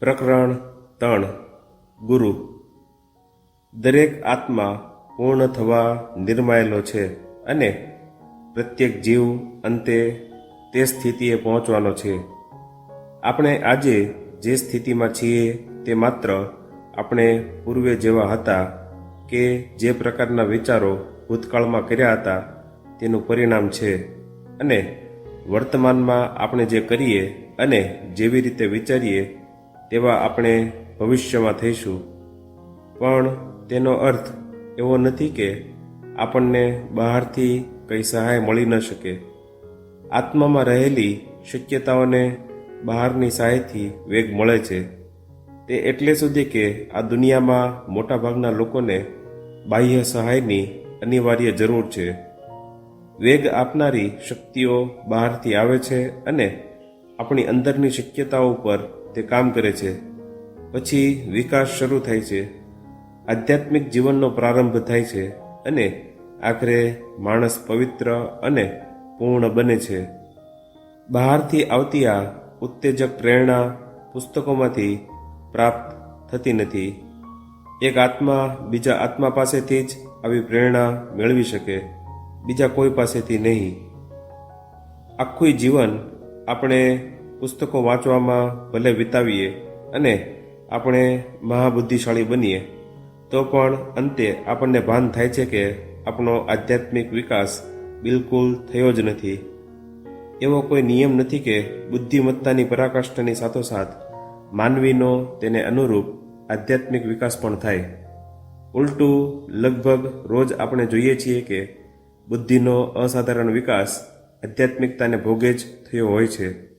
પ્રકરણ ત્રણ. ગુરુ. દરેક આત્મા પૂર્ણ થવા નિર્માયેલો છે અને પ્રત્યેક જીવ અંતે તે સ્થિતિએ પહોંચવાનો છે. આપણે આજે જે સ્થિતિમાં છીએ તે માત્ર આપણે પૂર્વે જેવા હતા કે જે પ્રકારના વિચારો ભૂતકાળમાં કર્યા હતા તેનું પરિણામ છે. અને વર્તમાનમાં આપણે જે કરીએ અને જેવી રીતે વિચારીએ તેવા આપણે ભવિષ્યમાં થઈશું. પણ તેનો અર્થ એવો નથી કે આપણને બહારથી કંઈ સહાય મળી ન શકે. આત્મામાં રહેલી શક્યતાઓને બહારની સહાયથી વેગ મળે છે. તે એટલે સુધી કે આ દુનિયામાં મોટાભાગના લોકોને બાહ્ય સહાયની અનિવાર્ય જરૂર છે. વેગ આપનારી શક્તિઓ બહારથી આવે છે અને આપણી અંદરની શક્યતાઓ ઉપર તે કામ કરે છે. પછી વિકાસ શરૂ થાય છે. આધ્યાત્મિક જીવનનો પ્રારંભ થાય છે અને આખરે માણસ પવિત્ર અને પૂર્ણ બને છે. બહારથી આવતી આ ઉત્તેજક પ્રેરણા પુસ્તકોમાંથી પ્રાપ્ત થતી નથી. એક આત્મા બીજા આત્મા પાસેથી જ આવી પ્રેરણા મેળવી શકે, બીજા કોઈ પાસેથી નહીં. આખું જીવન આપણે પુસ્તકો વાંચવામાં ભલે વિતાવીએ અને આપણે મહાબુદ્ધિશાળી બનીએ, તો પણ અંતે આપણને ભાન થાય છે કે આપણો આધ્યાત્મિક વિકાસ બિલકુલ થયો જ નથી. એવો કોઈ નિયમ નથી કે બુદ્ધિમત્તાની પરાકાષ્ઠાની સાથોસાથ માનવીનો તેને અનુરૂપ આધ્યાત્મિક વિકાસ પણ થાય. ઉલટું લગભગ રોજ આપણે જોઈએ છીએ કે બુદ્ધિનો અસાધારણ વિકાસ આધ્યાત્મિકતાને ભોગે જ થયો હોય છે.